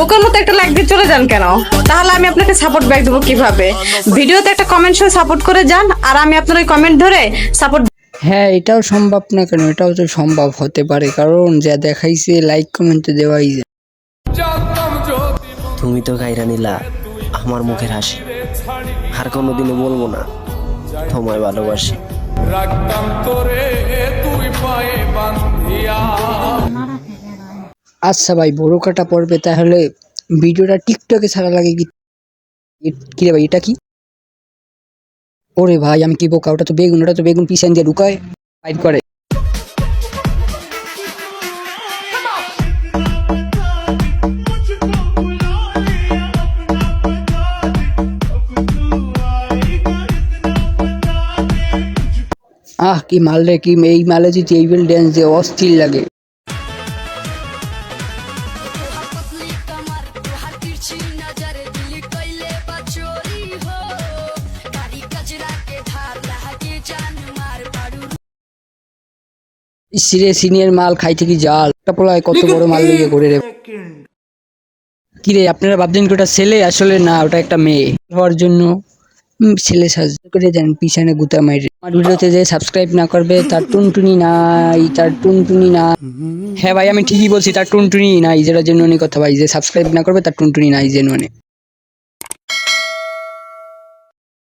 বোকার মতো একটা লাইক দিয়ে চলে যান কেন? তাহলে আমি আপনাকে সাপোর্ট ব্যাক দেবো কীভাবে? ভিডিওতে একটা কমেন্ট সহ সাপোর্ট করে যান আর আমি আপনার ওই কমেন্ট ধরে সাপোর্ট হ্যাঁ এটাও সম্ভব না কেন? এটাও তো সম্ভব হতে পারে কারণ যা দেখাইছে লাইক কমেন্ট তো দেওয়াই যায়। তুমি তো গাইরা নিলা আমার মুখের হাসি। আর কোনোদিনও বলব না তোমায় ভালোবাসি। রাখতাম তোরে তুই পায়ে আচ্ছা ভাই, বড় কাটা পড়বে তাহলে ভিডিওটা টিকটকে ছাড়া লাগে কি? রে ভাই, এটা কি? ওরে ভাই, আমি কি বোকা? ওটা তো বেগুন, ওটা তো বেগুন পিছন দিয়ে ঢুকায় করে। আহ, কি মাল রে, কি এই মালে যদি এই ড্যান্স দিয়ে অস্থির লাগে। সিনিয়র মাল জাল একটা পোলায় কত বড় মাল করে রে। কি রে আপনারা ভাবছেন কি ওটা ছেলে? আসলে না ওটা একটা মেয়ে। হওয়ার জন্য ছেলে সাজ করে দেন পিছনে গুতা মাইরে। আমার ভিডিওতে যে সাবস্ক্রাইব না করবে তার টুনটুনি নাই তার টুনটুনি না হ্যাঁ ভাই আমি ঠিকই বলছি তার টুনটুনি নাই যেটা জেনুয়ানি কথা ভাই যে সাবস্ক্রাইব না করবে তার টুনটুনি নাই জেনুয়ানি